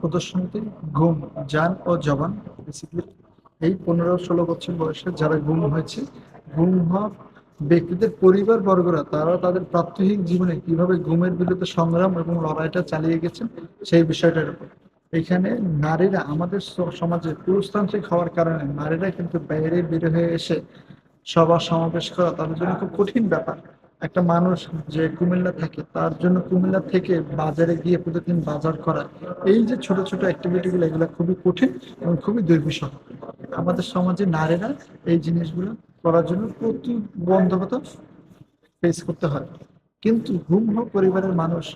প্রদর্শনীতে গুম, জান ও জবান বেসিক্যালি এই পনেরো ষোলো বছর বয়সে যারা গুম হয়েছে, গুম হওয়া ব্যক্তিদের পরিবার বর্গরা, তারা তাদের প্রাত্যহিক জীবনে কীভাবে গুমের বিরুদ্ধে সংগ্রাম এবং লড়াইটা চালিয়ে গেছেন, সেই বিষয়টার উপর। এখানে নারীরা আমাদের সমাজে পুরুষতান্ত্রিক হওয়ার কারণে নারীরা কিন্তু বাইরে বের হয়ে এসে সভা সমাবেশ করা তাদের জন্য খুব কঠিন ব্যাপার। একটা মানুষ যে কুমিল্লা থাকে, তার জন্য কুমিল্লা থেকে বাজারে গিয়ে প্রতিদিন বাজার করা, এই যে ছোট ছোট অ্যাক্টিভিটি গুলো, এগুলো খুবই কঠিন এবং খুবই দুর্বিষহ। আমাদের সমাজে নারীরা এই জিনিসগুলো করার জন্য প্রতিবন্ধকতা ফেস করতে হয়। কিন্তু হোক পরিবারের মানুষ,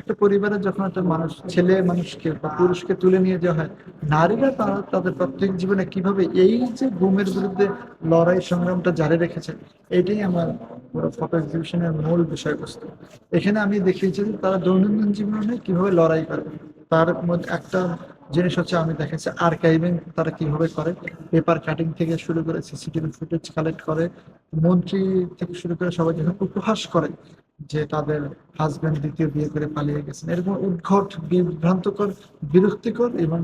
একটা পরিবারে যখন একটা মানুষ, ছেলে মানুষকে বা পুরুষকে তুলে নিয়ে যাওয়া হয়, নারীরা তারা তাদের প্রত্যেক জীবনে কীভাবে এই যে ঘুমের বিরুদ্ধে লড়াই সংগ্রামটা জারি রেখেছে, এটাই আমার ফটো এক্সিবিশনের মূল বিষয়বস্তু। এখানে আমি দেখিয়েছি যে তারা দৈনন্দিন জীবনে কীভাবে লড়াই করে। তার মধ্যে একটা জিনিস হচ্ছে, আমি দেখেছি আর্কাইভিং তারা কীভাবে করে। পেপার কাটিং থেকে শুরু করে সিসিটিভি ফুটেজ কালেক্ট করে। মন্ত্রী থেকে শুরু করে সবাই যখন উপহাস করে যে তাদের হাজবেন্ড দ্বিতীয় বিয়ে করে পালিয়ে গেছেন, এরকম উদ্ঘট বিভ্রান্তকর, বিরক্তিকর এবং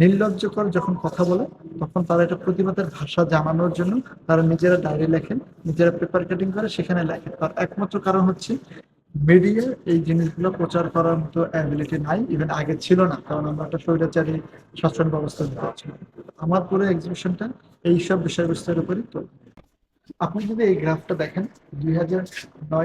নির্লজ্জকর যখন কথা বলে, তখন তারা এটা প্রতিবাদের ভাষা জানানোর জন্য তারা নিজেরা ডায়েরি লেখেন, নিজেরা পেপার কাটিং করে সেখানে লেখেন। তার একমাত্র কারণ হচ্ছে মিডিয়া এই জিনিসগুলো প্রচার করার মতো অ্যাবিলিটি নাই ইভেন আগে ছিল না, কারণ আমরা একটা স্বৈরাচারী শাসন ব্যবস্থা দিতে পারছি আমার পুরো এক্সিবিশনটা এইসব বিষয়বস্তুর উপরই তো। আপনি যদি এই গ্রাফটা দেখেন, দুই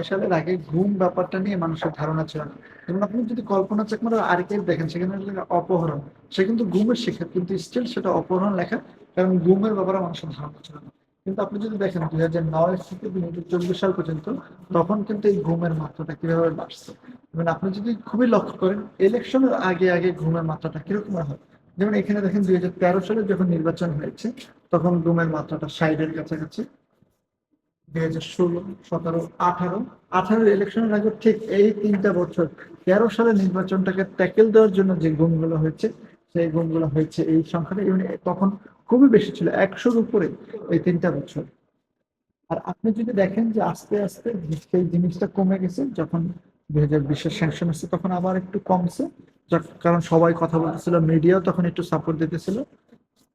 সালের আগে ঘুম ব্যাপারটা নিয়ে মানুষের ধারণা ছিল না। যেমন আপনি যদি কল্পনা চাকমার আর্কাইভ দেখেন, সেখানে অপহরণ। সে কিন্তু ঘুমের শিক্ষা কিন্তু স্টিল সেটা অপহরণ লেখা, কারণ ঘুমের ব্যাপারে মানুষের ধারণা ছিল না। কিন্তু আপনি যদি দেখেন, দুই হাজার নয় থেকে দুই হাজার চব্বিশ সাল পর্যন্ত, তখন কিন্তু এই ঘুমের মাত্রাটা কীভাবে বাড়ছে? এবং আপনি যদি খুবই লক্ষ্য করেন, ইলেকশনের আগে আগে ঘুমের মাত্রাটা কীরকম হয়? যেমন এখানে দেখেন, দুই হাজার তেরো সালে যখন নির্বাচন হয়েছে, তখন ঘুমের মাত্রাটা ষাটের কাছাকাছি। দুই হাজার ষোলো, সতেরো, আঠারো। আঠারো ইলেকশনের আগে ঠিক এই তিনটা বছর, তেরো সালে নির্বাচনটাকে ট্যাকেল দেওয়ার জন্য যে গুণগুলো হয়েছে, সেই গুণগুলো হয়েছে এই সংখ্যাটা। ইভেন তখন খুবই বেশি ছিল, একশোর উপরে এই তিনটা বছর। আর আপনি যদি দেখেন যে আস্তে আস্তে সেই জিনিসটা কমে গেছে, যখন দুই হাজার বিশের স্যাংশন আসছে, তখন আবার একটু কমছে। কারণ সবাই কথা বলতেছিল মিডিয়াও তখন একটু সাপোর্ট দিতেছিল।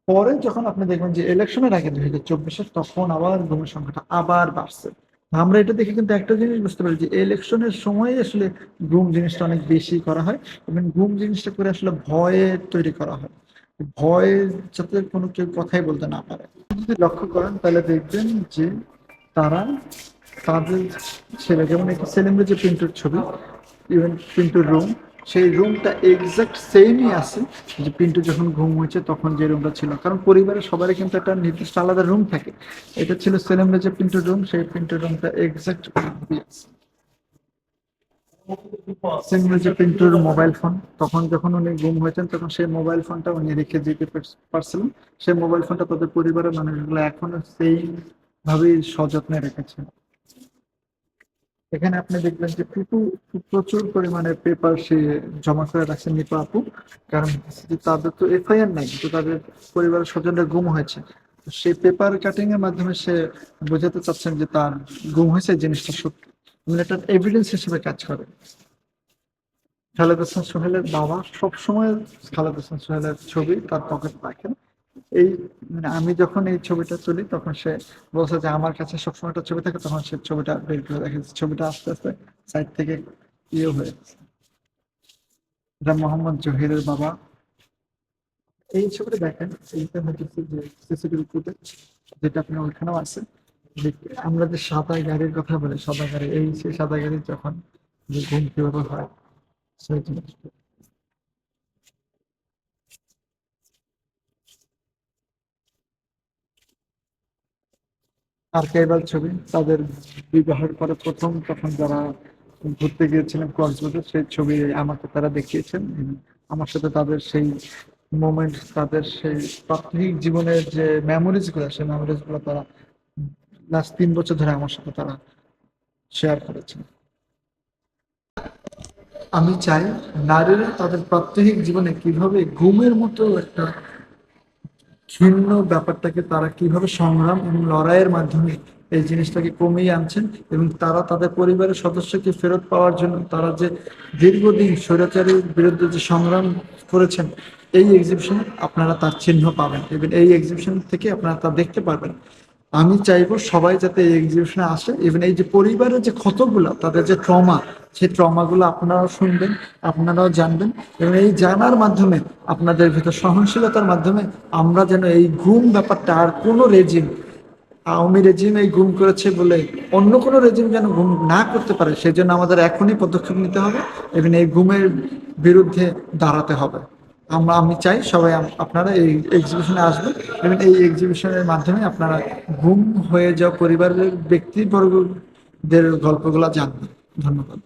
পরে যখন আপনি দেখবেন যে ইলেকশনের আগে দুই হাজার চব্বিশে তখন আবার গুমের সংখ্যাটা আবার বাড়ছে। আমরা এটা দেখে কিন্তু একটা জিনিস বুঝতে পারি যে ইলেকশনের সময় আসলে গুম জিনিসটা অনেক বেশি করা হয় এবং গুম জিনিসটা করে আসলে ভয়ে তৈরি করা হয়। ভয় যাতে কোনো কেউ কথাই বলতে না পারে। যদি লক্ষ্য করেন তাহলে দেখবেন যে তারা তাদের ছেলে, যেমন একটা যে পিন্টুর ছবি ইভেন পিন্টুর রুম সেই রুমটা এক্সাক্ট সেমই আছে। যে পিন্টু যখন ঘুম হয়েছে তখন যে রুমটা ছিল। কারণ পরিবারের সবারই কিন্তু একটা নির্দিষ্ট আলাদা রুম থাকে। এটা ছিল সেলিমে যে পিন্টুর রুম সেই পিন্টুর রুমটা এক্সাক্ট পিন্টুর মোবাইল ফোন তখন যখন উনি গুম হয়েছেন, তখন সেই মোবাইল ফোনটা উনি রেখে যেতে পার- পারছিলেন। সেই মোবাইল ফোনটা তাদের পরিবারের মানুষগুলো এখনও সেই ভাবেই সযত্নে রেখেছে। এখানে আপনি দেখবেন যে পিপু প্রচুর পরিমাণে পেপার সে জমা করে রাখছে নিপা আপু। কারণ তাদের তো এফআইআর নাই, কিন্তু তাদের পরিবারের স্বজনরা গুম হয়েছে। সেই পেপার কাটিং এর মাধ্যমে সে বোঝাতে চাচ্ছেন যে তার গুম হয়েছে জিনিসটা সত্যি। মানে এটা এভিডেন্স হিসেবে কাজ করে। খালেদ হাসান সোহেলের বাবা সবসময় খালেদ হাসান সোহেলের ছবি তার পকেট রাখেন। এই মানে আমি যখন এই ছবিটা তুলি, তখন সে বলছে যে, আমার কাছে সবসময় একটা ছবি থাকে, তখন সে ছবিটা বের করে দেখে ছবিটা আস্তে আস্তে সাইড থেকে ইয়ে হয়ে এটা মোহাম্মদ জহিরের বাবা। এই ছবিটা দেখেন যে সিসিটিভি ফুটেজ যেটা আপনি ওইখানেও আছে। আমরা যে সাদা গাড়ির কথা বলি, সাদা গাড়ি, এই সেই সাদা গাড়ি যখন যে ঘুম কীভাবে হয়, সেই জিনিসটা। আর্কাইভাল ছবি তাদের বিবাহের পরে প্রথম, তখন যারা ঘুরতে গিয়েছিলেন কক্সবাজার সেই ছবি আমাকে তারা দেখিয়েছেন। আমার সাথে তাদের সেই মোমেন্ট তাদের সেই প্রাথমিক জীবনের যে মেমোরিজগুলো, সেই মেমোরিজগুলো তারা লাস্ট তিন বছর ধরে আমার সাথে তারা শেয়ার করেছেন। আমি চাই নারীরা তাদের প্রাত্যহিক জীবনে কীভাবে ঘুমের মতো একটা ঘৃণ্য ব্যাপারটাকে তারা কীভাবে সংগ্রাম এবং লড়াইয়ের মাধ্যমে এই জিনিসটাকে কমিয়ে আনছেন এবং তারা তাদের পরিবারের সদস্যকে ফেরত পাওয়ার জন্য তারা যে দীর্ঘদিন স্বৈরাচারীর বিরুদ্ধে যে সংগ্রাম করেছেন, এই এক্সিবিশনে আপনারা তার চিহ্ন পাবেন। এবং এই এক্সিবিশন থেকে আপনারা তা দেখতে পারবেন। আমি চাইব সবাই যাতে এই এক্সিবিশনে আসে। ইভেন এই যে পরিবারের যে ক্ষতগুলো, তাদের যে ট্রমা সেই ট্রমাগুলো আপনারাও শুনবেন, আপনারাও জানবেন। এবং এই জানার মাধ্যমে, আপনাদের ভিতর সহনশীলতার মাধ্যমে আমরা যেন এই গুম ব্যাপারটা আর কোনো রেজিম আওয়ামী রেজিম এই গুম করেছে বলে অন্য কোনো রেজিম যেন গুম না করতে পারে সেই জন্য আমাদের এখনই পদক্ষেপ নিতে হবে। এবং এই গুমের বিরুদ্ধে দাঁড়াতে হবে। আমরা, আমি চাই সবাই আপনারা এই এক্সিবিশনে আসবেন এবং এই এক্সিবিশনের মাধ্যমে আপনারা গুম হয়ে যাওয়া পরিবারের ব্যক্তিবর্গদের গল্পগুলো জানবেন। ধন্যবাদ।